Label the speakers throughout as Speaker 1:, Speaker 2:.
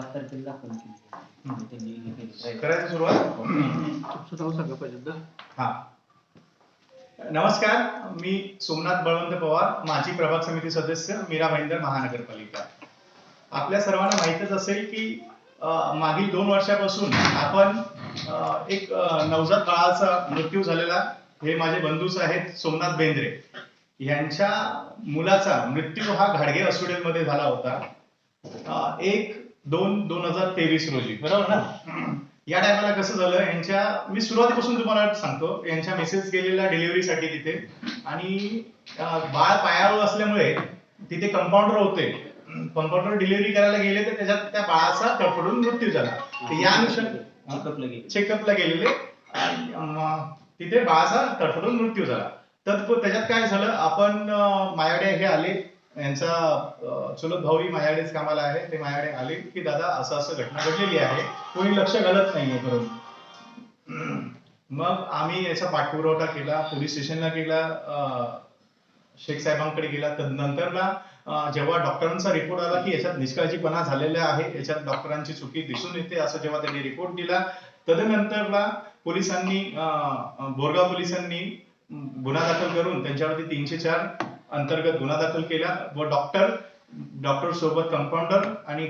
Speaker 1: पाच तारखेला हे केली.
Speaker 2: करायचं सुरुवात?
Speaker 3: तुमचं नाव सांगा पाहिजे
Speaker 2: हा. नमस्कार मी सोमनाथ बळवंत पवार माजी प्रभाग समिती सदस्य मीरा भाईंदर महानगरपालिका. आपल्या सर्वांना माहीतच असेल की मागील दोन वर्षापासून आपण एक नवजात बाळाचा मृत्यू झालेला हे माझे बंधूच आहेत सोमनाथ बेंद्रे यांच्या मुलाचा मृत्यू हा घाडगे हॉस्पिटलमध्ये झाला होता. एक दोन दोन हजार तेवीस रोजी. बरोबर ना? या टायमाला कसं झालं यांच्या मी सुरुवातीपासून तुम्हाला सांगतो यांच्या मेसेज गेलेल्या डिलिव्हरीसाठी तिथे. आणि बाळ पायावर असल्यामुळे तिथे कंपाऊंडर होते. कंपाऊंडर डिलिव्हरी करायला गेले तर त्याच्यात त्या बाळाचा तडफडून मृत्यू झाला. या अनुषंग
Speaker 1: चेकअपला गेली.
Speaker 2: चेकअपला गेलेले. तिथे बाळाचा तडफडून मृत्यू झाला. तर त्याच्यात काय झालं आपण मायाडे हे आले. यांचा चुलत भाऊही मायाडेच कामाला आहे. ते माझ्याकडे आले की दादा असं असं घटना घडलेली आहे. कोणी लक्ष घालत नाहीये करून मग आम्ही याचा पाठपुरवठा केला पोलीस स्टेशनला केला शेख साहेबांकडे गेला. नंतरला जेव्हा डॉक्टरांचा रिपोर्ट आला की याच्यात निष्काळजीपणा झालेला आहे याच्यात डॉक्टरांची चुकी दिसून येते असं जेव्हा त्यांनी रिपोर्ट दिला तदनंतरला पोलिसांनी बोरगाव पोलिसांनी गुन्हा दाखल करून त्यांच्यावरती तीनशे चार अंतर्गत गुन्हा दाखल केला व डॉक्टर डॉक्टर सोबत कंपाऊंडर आणि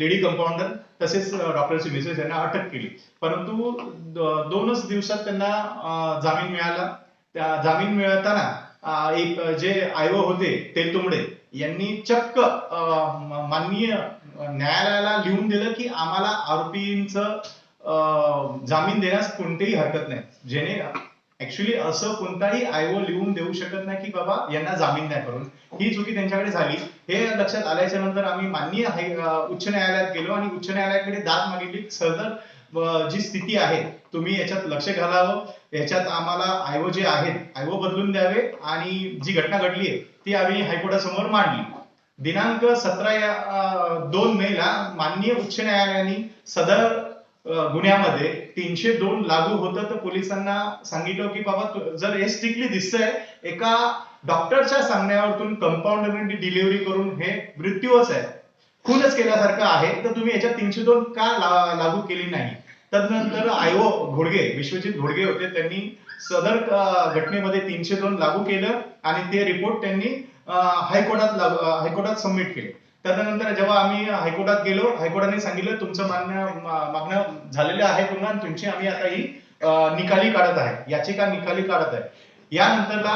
Speaker 2: लेडी कंपाऊंडर तसेच डॉक्टरची मिसेस यांना अटक केली. परंतु दोनच दिवसात त्यांना जामीन मिळाला. त्या जामीन मिळताना एक जे आयो होते तेलतुंबडे यांनी चक्क माननीय न्यायालयाला लिहून दिलं की आम्हाला आरोपींचं अं, जामीन देण्यास कोणतीही हरकत नाही. जेणे ऍक्च्युली असं कोणताही आयओ लिहून देऊ शकत नाही की बाबा यांना जामीन नाही करून. ही चुकी त्यांच्याकडे झाली. हे लक्षात आल्याच्यानंतर आम्ही माननीय उच्च न्यायालयात गेलो आणि उच्च न्यायालयाकडे दाद मागितली. सदर जी स्थिती आहे तुम्ही याच्यात लक्ष घालावं. याच्यात आम्हाला आयओ जे आहेत आयओ बदलून द्यावे आणि जी घटना घडली आहे ती आम्ही हायकोर्टासमोर मांडली. दिनांक सतरा या दोन मे ला माननीय उच्च न्यायालयाने सदर गुन्ह्यामध्ये तीनशे दोन लागू होतं तर पोलिसांना सांगितलं की बाबा जर हे स्ट्रिक्टली दिसतंय एका डॉक्टरच्या सांगण्यावरतून कंपाऊंडरने डिलिव्हरी करून हे मृत्यूच आहे. खूनच केल्यासारखं आहे तर तुम्ही याच्यात तीनशे दोन का लागू केली नाही? तदनंतर आयो घोडगे विश्वजित घोडगे होते त्यांनी सदर घटनेमध्ये तीनशे दोन लागू केलं आणि ते रिपोर्ट त्यांनी हायकोर्टात हायकोर्टात सबमिट केले. त्यानंतर जेव्हा आम्ही हायकोर्टात गेलो हायकोर्टाने सांगितलं तुमचं मान्य मागणं झालेलं आहे पुन्हा तुमची आम्ही आता ही निकाली काढत आहे. याचिका निकाली काढत आहे. यानंतरला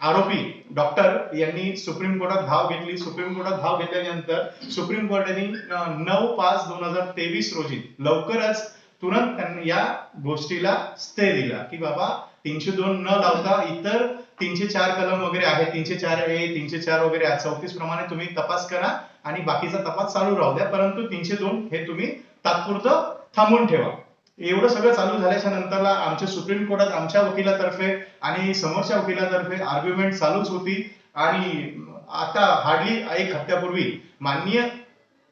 Speaker 2: आरोपी डॉक्टर यांनी सुप्रीम कोर्टात धाव घेतली. सुप्रीम कोर्टात धाव घेतल्यानंतर सुप्रीम कोर्टाने नऊ पाच दोन हजार तेवीस रोजी लवकरच तुरंत त्यांनी या गोष्टीला स्टे दिला की बाबा तीनशे दोन न लावता इतर तीनशे चार कलम वगैरे आहे तीनशे चार ए तीनशे चार वगैरे चौतीस प्रमाणे तुम्ही तपास करा आणि बाकीचा तपास चालू राहू द्या. परंतु तीनशे दोन हे तुम्ही तात्पुरतं थांबून ठेवा. एवढं सगळं चालू झाल्याच्या नंतरला आमच्या सुप्रीम कोर्टात आमच्या वकिलातर्फे आणि समोरच्या वकिलातर्फे आर्ग्युमेंट चालूच होती. आणि आता हार्डली एक हप्त्यापूर्वी माननीय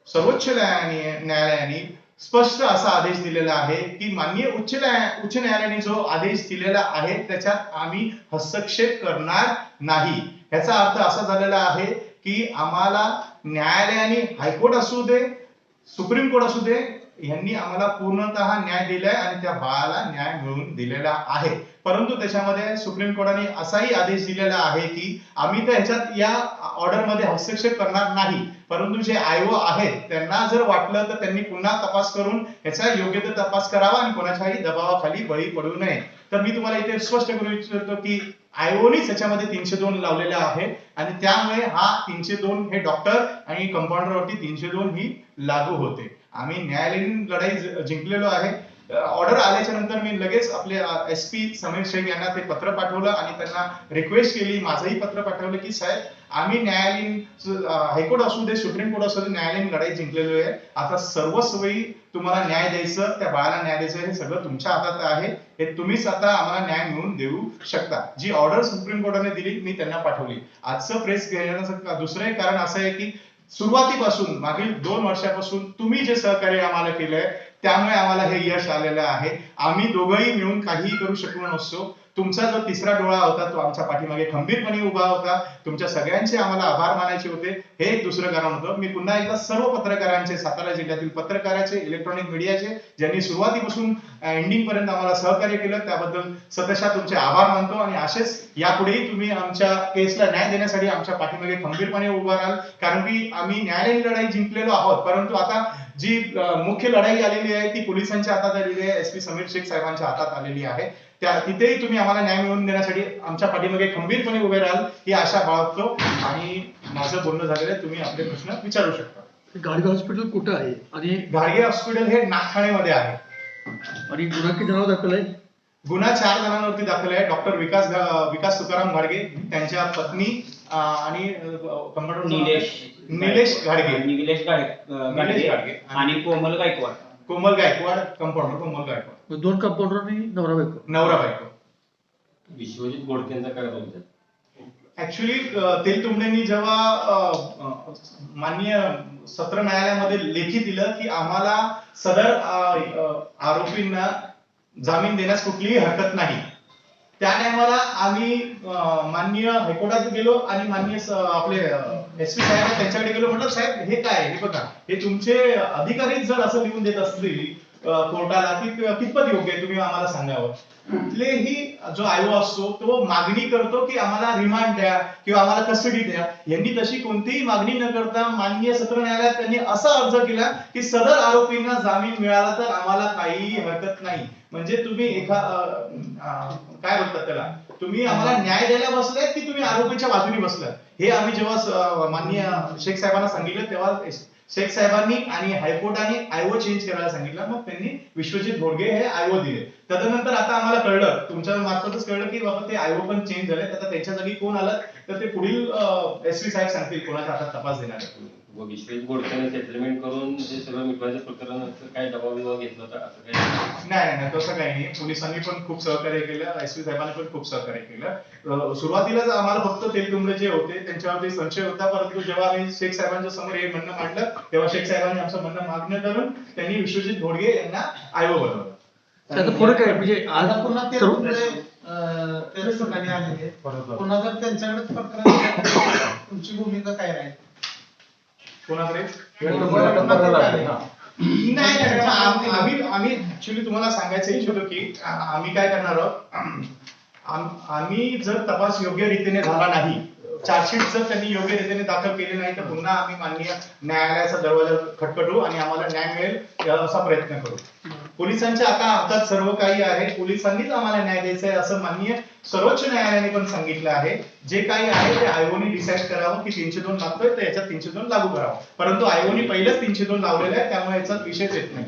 Speaker 2: सर्वोच्च न्यायालयाने स्पष्ट असा आदेश दिलेला आहे की माननीय उच्च न्याय उच्च न्यायालयाने जो आदेश दिलेला आहे त्याच्यात आम्ही हस्तक्षेप करणार नाही. याचा अर्थ असा झालेला आहे की आम्हाला न्यायालयाने हायकोर्ट असू दे सुप्रीम कोर्ट असू दे यांनी आम्हाला पूर्णतः न्याय दिलाय आणि त्या बाळाला न्याय मिळवून दिलेला आहे. परंतु त्याच्यामध्ये सुप्रीम कोर्टाने असाही आदेश दिलेला आहे की आम्ही तर ह्याच्यात या ऑर्डरमध्ये हस्तक्षेप करणार नाही. परंतु जे आयो आहेत त्यांना जर वाटलं तर त्यांनी पुन्हा तपास करून ह्याचा योग्य तर तपास करावा आणि कोणाच्याही दबावाखाली बळी पडू नये. तर मी तुम्हाला इथे स्पष्ट करू इच्छितो की आयोनीच याच्यामध्ये तीनशे दोन लावलेले आहे आणि त्यामुळे हा तीनशे दोन हे डॉक्टर आणि कंपाऊंडरवरती तीनशे दोन ही लागू होते. आम्ही न्यायालयीन लढाई जिंकलेलो आहे. ऑर्डर आल्याच्यानंतर मी लगेच आपले एस पी समीर शेख यांना ते पत्र पाठवलं आणि त्यांना रिक्वेस्ट केली. माझंही पत्र पाठवलं की साहेब आम्ही न्यायालयीन हायकोर्ट असू दे सुप्रीम कोर्ट असू दे न्यायालयीन लढाई जिंकलेलो आहे आता सर्व सोयी तुम्हाला न्याय द्यायचं त्या बाळाला न्याय द्यायचं हे सगळं तुमच्या हातात आहे. हे तुम्हीच आता आम्हाला न्याय मिळवून देऊ शकता. जी ऑर्डर सुप्रीम कोर्टाने दिली मी त्यांना पाठवली. आजचं प्रेस घेण्याचं दुसरं कारण असं आहे की सुरुवातीपासून मागील दोन वर्षापासून तुम्ही जे सहकार्य आम्हाला केलंय त्यामुळे आम्हाला हे यश आलेलं आहे. आम्ही दोघंही मिळून काहीही करू शकलो नसतो. तुमचा जो तिसरा डोळा होता तो आमच्या पाठीमागे खंबीरपणे उभा होता. तुमच्या सगळ्यांचे आम्हाला आभार मानायचे होते. हे एक दुसरं कारण होतं. मी पुन्हा एकदा सर्व पत्रकारांचे सातारा जिल्ह्यातील पत्रकाराचे इलेक्ट्रॉनिक मीडियाचे ज्यांनी सुरुवातीपासून एंडिंग पर्यंत आम्हाला सहकार्य केलं त्याबद्दल सतशा तुमचे आभार मानतो आणि असेच यापुढेही तुम्ही आमच्या केसला न्याय देण्यासाठी आमच्या पाठीमागे खंबीरपणे उभा राहाल. कारण की आम्ही न्यायालयीन लढाई जिंकलेलो आहोत. परंतु आता जी मुख्य लढाई आलेली आहे ती पोलिसांच्या हातात आलेली आहे. एस पी समीर शेख साहेबांच्या हातात आलेली आहे. त्या तिथेही तुम्ही आम्हाला न्याय मिळवून देण्यासाठी आमच्या पाठीमागे खंबीरपणे उभे राहाल ही आशा बाळगतो. आणि माझं बोलणं झालेलं आहे तुम्ही आपले प्रश्न विचारू शकता.
Speaker 3: गाडगे हॉस्पिटल कुठं आहे? आणि
Speaker 2: घाडगे हॉस्पिटल हे नागठाणेमध्ये आहे.
Speaker 3: आणि गुन्हा किती जणांवर दाखल आहे?
Speaker 2: गुन्हा चार जणांवरती दाखल आहे. डॉक्टर विकास विकास तुकाराम घाडगे त्यांच्या पत्नी अं, आणि
Speaker 1: निलेश
Speaker 2: निलेश घाडगे
Speaker 1: निलेश गाडगे.
Speaker 2: निलेश
Speaker 1: गाडगे
Speaker 2: गाडगे.
Speaker 1: आणि कोमल गायकवाड.
Speaker 2: कोमल गायकवाड कंपाऊंडर कोमल गायकवाड.
Speaker 3: दोन कंपाऊंडर आणि नवरा बायको.
Speaker 2: नवरा बायको.
Speaker 4: विश्वजित गोडकेंचा काय रोल आहे?
Speaker 2: ऍक्च्युली तेल तुंबडेंनी जेव्हा अ, अ, माननीय सत्र न्यायालयामध्ये लेखी दिलं की आम्हाला सदर अ, अ, आरोपींना जामीन देण्यास कुठलीही हरकत नाही. त्या टायमाला आम्ही अ, माननीय हायकोर्टात गेलो आणि माननीय स- आपले एस पी साहेब त्यांच्याकडे गेलो म्हटलं साहेब हे काय? हे बघा हे तुमचे अधिकारीच जर असं लिहून देत असतील कोर्टाला की कितपत योग्य आहे तुम्ही आम्हाला सांगावं? कुठलेही जो आयोग असतो तो मागणी करतो की आम्हाला रिमांड द्या किंवा आम्हाला कस्टडी द्या. यांनी तशी कोणतीही मागणी न करता माननीय सत्र न्यायालयात त्यांनी असा अर्ज केला की सदर आरोपींना जामीन मिळाला तर आम्हाला काहीही हरकत नाही. म्हणजे तुम्ही एखा काय बोलतात त्याला? तुम्ही आम्हाला न्याय द्यायला बसलाय की तुम्ही आरोपीच्या बाजूने बसलात? हे आम्ही जेव्हा माननीय शेख साहेबांना सांगितलं तेव्हा शेख साहेबांनी आणि हायकोर्टाने आयओ चेंज करायला सांगितलं. मग त्यांनी विश्वजित घोडगे हे आयओ दिले. तदनंतर आता आम्हाला कळलं तुमच्या मार्फतच कळलं की बाबा ते आयओ पण चेंज झाले आता त्यांच्या जागी कोण आलं? तर ते पुढील एस पी साहेब सांगतील कोणाच्या हातात तपास देणार आहे.
Speaker 4: व विश्वजित गोडकेने सेटलमेंट करून ते सगळं मिटवायचं प्रकरण असं काय दबाव बिबाव घेतला होता असं काय
Speaker 2: नाही नाही नाही, तसं काही नाही. पोलिसांनी पण खूप सहकार्य केलं. एस पी साहेबांनी पण खूप सहकार्य केलं. सुरुवातीलाच आम्हाला फक्त तेलतुंबडे जे होते त्यांच्यावरती संशय होता. परंतु जेव्हा आम्ही शेख साहेबांच्या समोर हे म्हणणं मांडलं तेव्हा शेख साहेबांनी आमचं म्हणणं मागणं करून त्यांनी विश्वजित घोडगे यांना आयोग बनवलं
Speaker 3: त्याचं पुढे काय? म्हणजे आज
Speaker 5: आता पुन्हा ते आलेले पुन्हा जर त्यांच्याकडेच प्रकरण तुमची भूमिका काय राहील?
Speaker 2: कोणाकडे. नाही नाही, नाही आम- आम्ही आम्ही ऍक्च्युली तुम्हाला सांगायचं इच्छितो की आम्ही काय करणार आहोत? आम- आम्ही जर तपास योग्य रीतीने झाला नाही चार्जशीट जर त्यांनी योग्य रीतीने दाखल केली नाही तर पुन्हा आम्ही माननीय न्यायालयाचा दरवाजा खटखटू आणि आम्हाला न्याय मिळेल या- असा प्रयत्न करू. पोलिसांच्या आता हातात सर्व काही आहे. पोलिसांनीच आम्हाला न्याय द्यायचा आहे असं माननीय सर्वोच्च न्यायालयाने पण सांगितलं आहे. जे काही आहे ते आयोगाने डिसाईड करावं की तीनशे दोन लागतोय तर याच्यात तीनशे दोन लागू करावं. परंतु आयोगाने पहिलेच तीनशे दोन लावलेले आहे त्यामुळे याचा विषयच येत नाही.